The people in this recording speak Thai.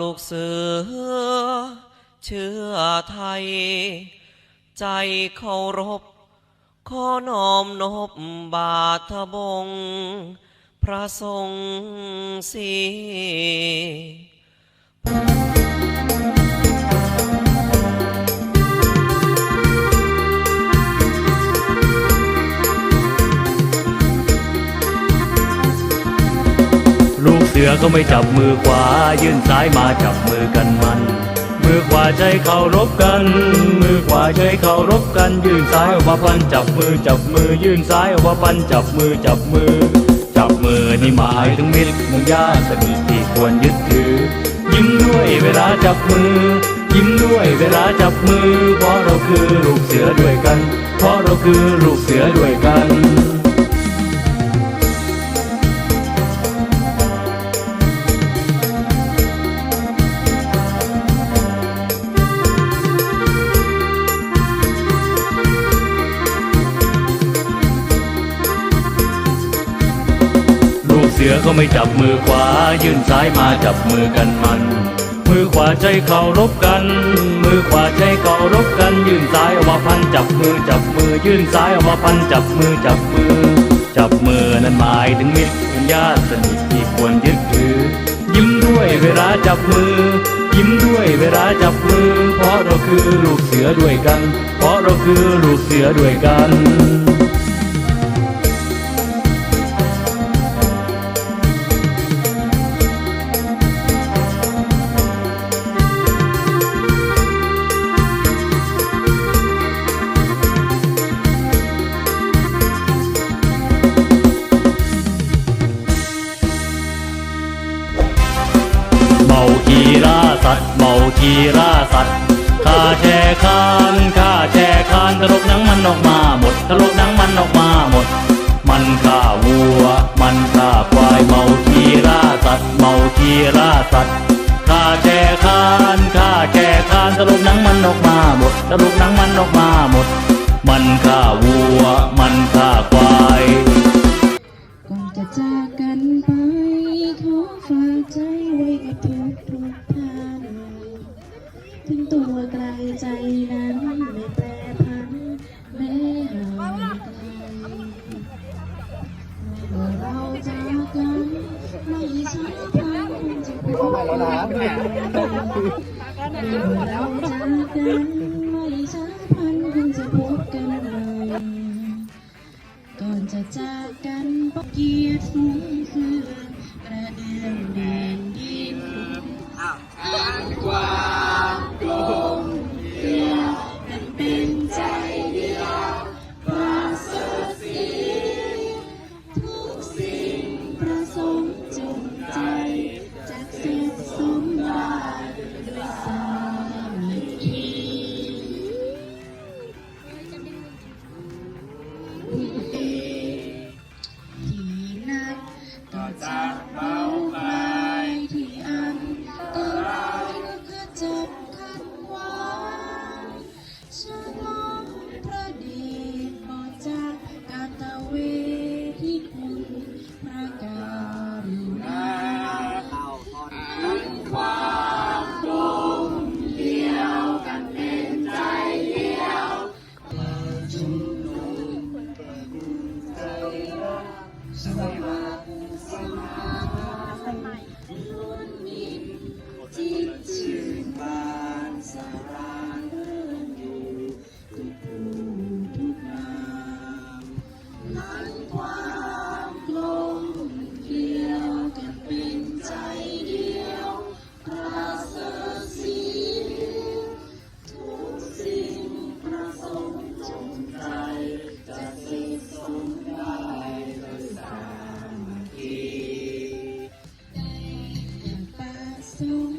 ลูกเสือ เชื่อไทย ใจเคารพ ขอน้อมนบบาทบง พระทรงสี ลูกเสือก็ไม่จับมือขวา ยื่นซ้ายมาจับมือกันมัน มือขวาใช้เคารพกัน มือขวาใช้เคารพกัน ยื่นซ้ายออกมาพันจับมือจับมือ ยื่นซ้ายออกมาพันจับมือจับมือ จับมือนี่หมายถึงมิตรมู่ญาติสนิทที่ควรยึดถือ ยิ้มด้วยเวลาจับมือ ยิ้มด้วยเวลาจับมือ เพราะเราคือลูกเสือด้วยกัน เพราะเราคือลูกเสือด้วยกัน เสือก็ไม่จับมือขวา ยื่นซ้ายมาจับมือกันมัน มือขวาใช้เคารพกัน มือขวาใช้เคารพกัน ยื่นซ้ายออกมาพันจับมือจับมือ ยื่นซ้ายออกมาพันจับมือจับมือ จับมือนั้นหมายถึงมิตรญาติสนิทที่ควรยึดถือ ยิ้มด้วยเวลาจับมือ ยิ้มด้วยเวลาจับมือ เพราะเราคือลูกเสือด้วยกัน เพราะเราคือลูกเสือด้วยกัน เมาทีล่าสัตว์ข้าแช่คานข้าแช่คานตลกหนังมันออกมาหมดตลกหนังมันออกมาหมด มันฆ่าวัว มันฆ่าควายเมาทีล่าสัตว์เมาทีล่าสัตว์ข้าแช่คานข้าแช่คานตลกหนังมันออกมาหมดตลกหนังมันออกมาหมด มันฆ่าวัว มันฆ่าควายก่อนจะจากกันไปขอฝากใจไว้กับทุกทุกท่าน ตัวไกลใจนั้นไม่แปรพันแม้ห่างไกลเมื่อเราจากกันไม่ใช่ทางคงจะพบกันเมื่อเราจากกันไม่ใช่พันคงจะพบกันใหม่ก่อนจะจากกันเกียรติ so